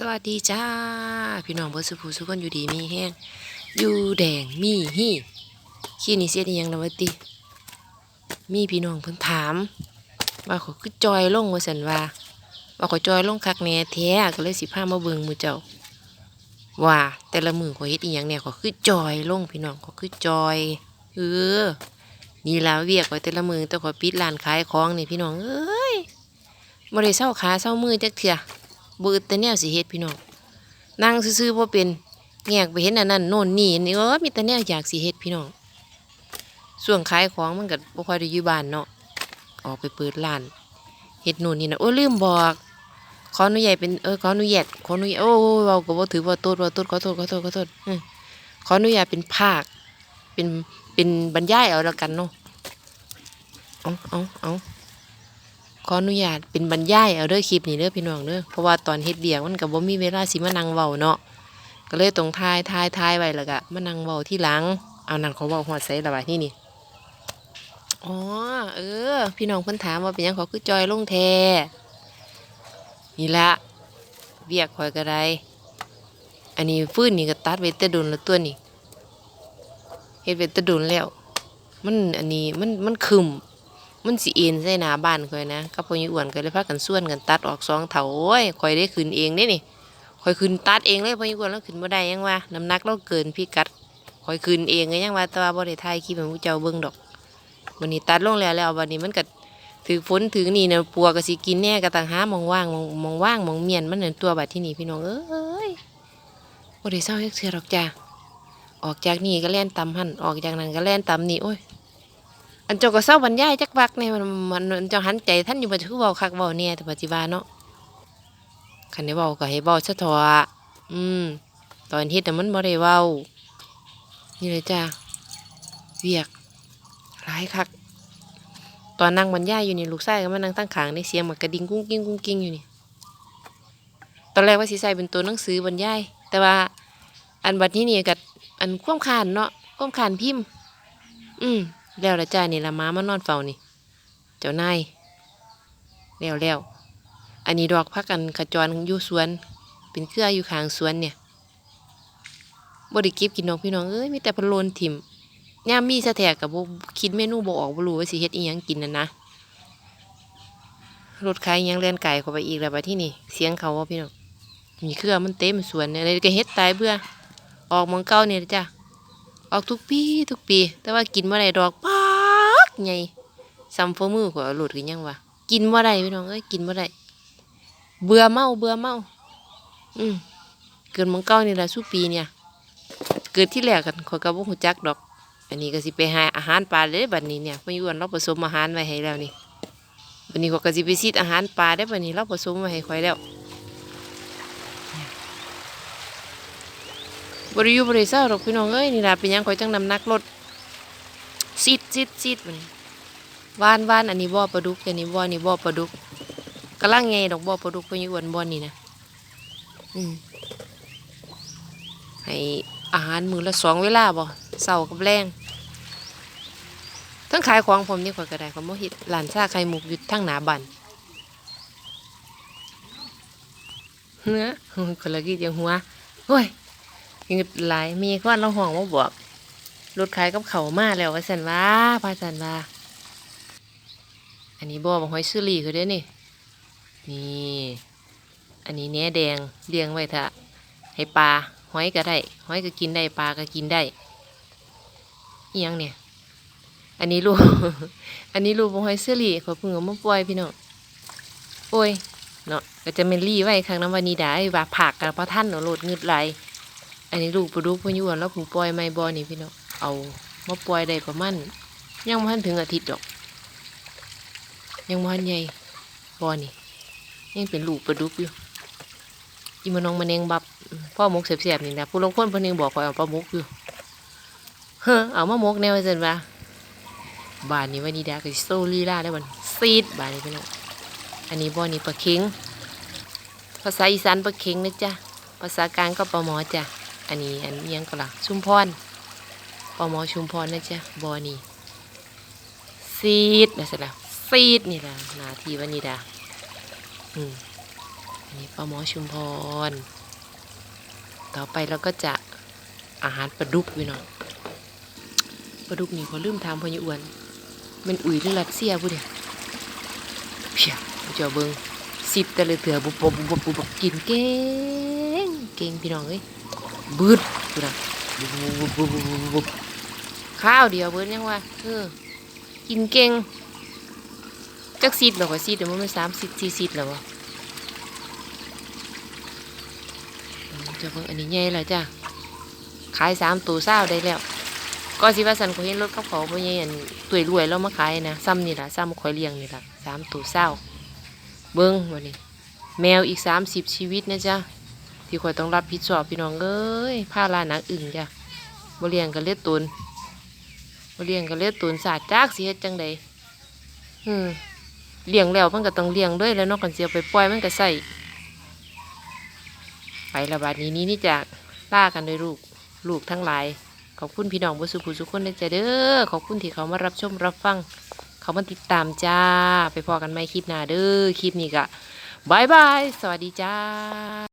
สวัสดีจ้า พี่น้องเบิร์สุภูสุกันอยู่ดีมีแห้งอยู่แดงมีฮี่ขี้นี่เสียดอิยังนะวติ มีพี่น้องเพิ่นถาม ว่าเขาคือจอยลงว่าสันว่าว่าเขาจอยลงคักแน่แท้ก็เลยสิพามาเบิ่งมือเจ้า ว่า แต่ละมือเขาเฮ็ดอีหยังเนี่ยเขาคือจอยลงพี่น้องเขาคือจอยเออนี่ล่ะเวียกไว้แต่ละมือแต่ขอปิดร้านขายของนี่พี่น้องเอ้ยบ่ได้เศร้าขาเศร้ามือจักเทื่อ บืดแต่แนวสิเฮ็ดพี่น้องนั่งซื่อๆบ่เป็นแงกไปเห็นอันนั้นโน่นนี่นี่เออมีแต่แนวอยากสิเฮ็ดพี่น้องส่วนขายของมันก็บ่ค่อยได้อยู่บ้านเนาะออกไปเปิดร้านเฮ็ดนู่นนี่นะโอ้ลืมบอกขออนุญาตเป็นเออขออนุญาตขออนุญาตโอ้เว้าก็บ่ถือว่าโตดว่าโตดขอโทษขอโทษขอโทษอืมขออนุญาตเป็นภาคเป็นเป็นบรรยายเอาแล้วกันเนาะเอาเอาเอา ขออนุญาตเป็นบรรยายเอาเด้อคลิปนี้เด้อพี่น้องเด้อเพราะว่าตอนเฮ็ดเบียกมันก็บ่มีเวลาสิมานั่งเว้าเนาะก็เลยต้องทายทายทายไว้แล้วก็มานั่งเว้าที่หลัง เอานั่นเขาเว้าฮอดไสละว่านี่นี่อ๋อเออ พี่น้องเพิ่นถามว่าเป็นหยังเขาคือจอยลงแท้นี่ละเบียกข่อยก็ได้อันนี้ฟื้นนี่ก็ตัดไว้แต่โดนแล้วตัวนี่เฮ็ดไว้แต่โดนแล้ว มันอันนี้มันมันคึม มันสิเอ็นใส่หน้าบ้านข่อยนะกับพ่อยี่อ้วนก็เลยพากันส่วนกันตัดออกสองเถาโอ้ยข่อยได้ขึ้นเองเด้นี่ข่อยขึ้นตัดเองเลยพ่อยี่อ้วนแล้วขึ้นบ่ได้ยังว่าน้ำหนักเราเกินพิกัดข่อยขึ้นเองก็ยังว่าแต่ว่าบ่ได้ถ่ายคลิปให้ผู้เจ้าเบิ่งดอกวันนี้ตัดลงแล้วแล้ววันนี้มันก็ถือฝนถือนี่นะปัวก็สิกินแน่ก็ต่างหามองว่างมองมองว่างมองเมียนมันนั่นตัวบัดที่นี่พี่น้องเอ้ยบ่ได้เศร้าเทื่อดอกจ้าออกจากนี่ก็แล่นตำหั่นออกจากนั้นก็แล่นตำนี่โอ้ย อันเจ้าก็เศร้าบรรยายจักวักเนี่ยมันมันมันเจ้าหันใจท่านอยู่บ่คือเว้าคักเว้าเนี่ยแต่ปัจจุบันเนาะคันได้เว้าก็ให้เว้าซะเถออืม ตอนเฮ็ดน่ะมันบ่ได้เว้านี่เลยจ้าเวียกหลายคัก ตอนนั่งบรรยายอยู่นี่ลูกชายก็มานั่งตั้งขางในเสียงมันกระดิ่งกุ้งกิ้งกุ้งกิ้งอยู่นี่ ตอนแรกว่าสิใส่เป็นตัวหนังสือบรรยาย แต่ว่า อันบัดนี้นี่ก็อันความขานเนาะความขานพิมพ์ อืม แล้วละจ้านี่ละม้ามานอนเฝ้านี่ เจ้านายแล้วแล้วอันนี้ดอกพักกันขจรอยู่สวน เป็นเครืออยู่ข้างสวนเนี่ยบริก็บกินน้องพี่น้องเอ้ยมีแต่พะโลนถิ่มย่ามมีสะแทกกับบ่คิดเมนูบ่ออกบรูว่าสิเฮ็ดอีหยังกินน่ะนะรถขายอิหยังแล่นไก่เข้าไปอีกแล้วบัดที่นี่ เสียงเขาว่าพี่น้องมีเครือมันเต็มสวนเนี่ยเลยก็เฮ็ดตายเบื่อออกมองเก่าเนี่ยจ้ะ ออกทุกปีทุกปี แต่ว่ากินบ่ได้ดอกปักใหญ่ซ้ำฝ่ามือขอหลุดกันยังวะกินบ่ได้พี่น้องเอ้ยกินบ่ได้เบื่อเมาเบื่อเมา อืมเกิดมองเก้านี่ละสู้ปีเนี่ย เกิดที่แรกกันขอยก็บ่ฮู้จักดอก อันนี้ก็สิไปหาอาหารปลาเลยบัดนี้เนี่ยพ่ออยู่วันเราผสมอาหารไว้ให้แล้วนี่บัดนี้ขอยก็สิไปซีดอาหารปลาได้บัดนี้เราผสมไว้ให้ข่อยแล้ว บริยูบริเศร้าดอกพี่น้องเอ้ยนี่ล่ะเป็นยังข่อยจังนำหนักรถซีดซีดซีดบัดนี้วานวานอันนี้บ่อปลาดุกอันนี้บ่อนี่บ่อปลาดุกกำลังไงดอกบ่อปลาดุกพ่ออยู่วันบ่อนี่นะอืมให้อาหารมื้อละสองเวลาบ่เช้ากับแรงทั้งขายของผมนี่ข่อยก็ได้ข่อยบ่เฮ็ดร้านชาไข่มุกอยู่ทางหน้าบ้านเนื้อคนละกี่จังหัวโอ้ย เงึดหลายมีควันเราห้องมาบอกรถขายกับเขามาแล้วว่าสันว่าพาสันว่าอันนี้บ่อบอกหอยซื้อหลีคือเด้นี่ นี่ อันนี้เนี้ยแดงเลี้ยงไว้เถ้าให้ปลาหอยก็ได้หอยก็กินได้ปลาก็กินได้เอียงเนี่ย อันนี้ลูก อันนี้ลูกบอกหอยซื้อหลีเขาเพิ่งเอามาปล่อยพี่น้องโอ้ยเนาะก็จะเป็นลี่ไว้ครั้งน้ำวันนี้ได้ว่าผักกับพระท่านเนาะโหลดเงึดไหล อันนี้ลูกปลาดุกพอยุวนแล้วผมปล่อยไม่บอนี่พี่น้องเอามาปล่อยได้ประมาณยังไม่ทันถึงอาทิตย์ดอก ยังมันใหญ่บอนี่ยังเป็นลูกปลาดุกอยู่อีมันน้องมันเองบับพ่อมกเสียบๆนี่นะผู้ลงคนเพนเองบอกคอยเอาปลามกอยู่เฮ้อเอามามกแนวเสร็จว่าบานนี้วันนี้ดาก็สิโซลีลาได้บันซีดบานนี้พี่น้องอันนี้บอนี่ปลาเค็งภาษาอีสานปลาเค็งนะจ๊ะภาษากลางก็ปลาหมอจ้ะ อันนี้อันนี้ยังก็ล่ะชุมพรปลาหมอชุมพรนะจ๊ะบอนี่ซีดนะสิละซีดนี่ละนาทีวันนี้ดาอืมอันนี้ปลาหมอชุมพร ต่อไปเราก็จะอาหารปลาดุกพี่น้องปลาดุกนี่ขอลืมถามพออยอ้วนมันอุ่ยหรือรัสเซียผู้เดียเพียเจ้าเบิงสิบแต่เลยเถื่อบุบบุบบุบบุบบุบกินเก่งเก่งพี่น้องเอ้ย บืดดูนะข้าวเดียวเบิดยังวะเออกินเก่งจักสิบแล้วก็สิบเดี๋ยวมันไม่สามสิบสี่สิบแล้วะจะเพิ่งอันนี้ใหญ่แล้วจ้ะขายสามตัวเศร้าได้แล้ว ก็สิว่าสันก็เห็นรถเขาเขาพ่อใหญ่อันตุยรวยแล้วมาขายนะซ้ำนี่แหละซ้ำคอยเลี้ยงนี่แหละสามตัวเศร้าเบิ้งวันนี้ แมวอีกสามสิบชีวิตนะจ๊ะ ที่คอยต้องรับผิดชอบพี่น้องเอ้ยผ้าลาหนักอึ่งจ้ะบเลียงกันเล็ดตุนบเลียงกันเล็ดตุนสาดจากสิเฮ็ดจังใดอืมเลี้ยงแล้วมันก็ต้องเลี้ยงด้วยแล้วนอกกันเสียไปปล่อยมันก็ใส่ไประบาดนี้นี้นี่จากล่ากันโดวยลูกลูกทั้งหลาย ขอบคุณพี่น้องบุสุภูสุคนเลยจ้ะเด้อขอบคุณที่เขามารับชมรับฟัง เขามาติดตามจ้า ไปพอกันไหมคลิปหน้าเด้อคลิปนี้ก็บายบาย สวัสดีจ้า